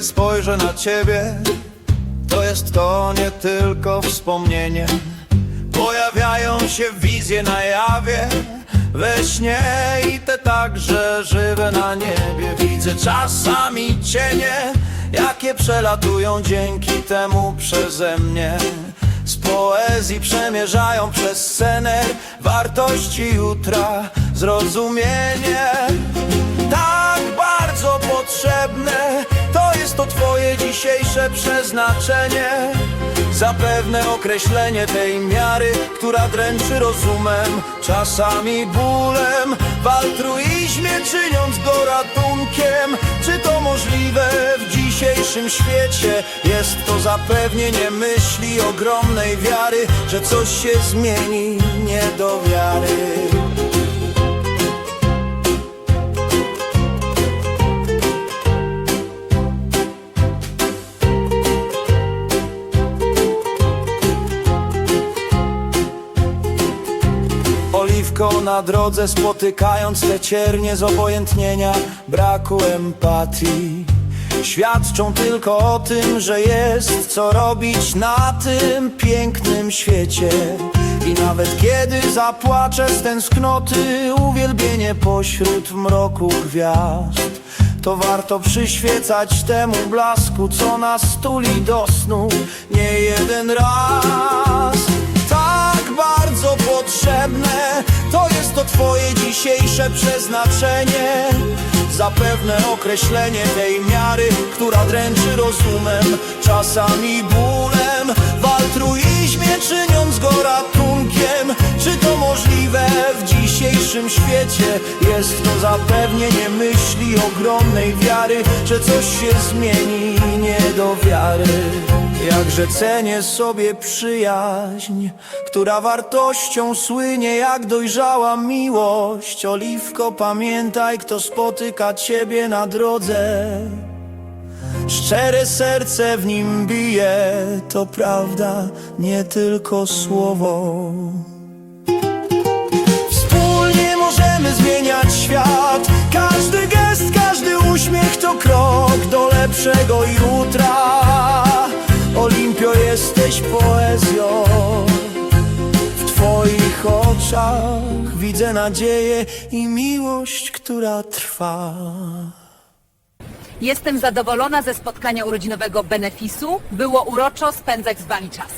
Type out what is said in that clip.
spojrzę na ciebie To jest to nie tylko wspomnienie. Pojawiają się wizje na jawie We śnie i te także żywe na niebie. Widzę czasami cienie Jakie przelatują dzięki temu przeze mnie. Z poezji przemierzają przez scenę Wartości jutra Zrozumienie dzisiejsze przeznaczenie. Zapewne określenie tej miary, która dręczy rozumem Czasami bólem, w altruizmie czyniąc go ratunkiem. Czy to możliwe w dzisiejszym świecie? Jest to zapewnienie myśli ogromnej wiary Że coś się zmieni nie do wiary Oliwką na drodze spotykając te ciernie z obojętnienia braku empatii. Świadczą tylko o tym, że jest co robić na tym pięknym świecie. I nawet kiedy zapłaczę z tęsknoty uwielbienie pośród mroku gwiazd to warto przyświecać temu blasku, co nas tuli do snu. Nie jeden raz dzisiejsze przeznaczenie. Zapewne określenie tej miary, która dręczy rozumem Czasami bólem, w altruizmie czyniąc go ratunkiem dzisiejszym świecie? Jest to zapewnienie myśli ogromnej wiary Że coś się zmieni nie do wiary Jakże cenię sobie przyjaźń, która wartością słynie jak dojrzała miłość. Oliwko, pamiętaj, kto spotyka ciebie na drodze. Szczere serce w nim bije, to prawda, nie tylko słowo. Świat Każdy gest, każdy uśmiech to krok do lepszego jutra Olimpio, jesteś poezją W twoich oczach widzę nadzieję i miłość, która trwa Jestem zadowolona ze spotkania urodzinowego benefisu. Było uroczo spędzać z wami czas.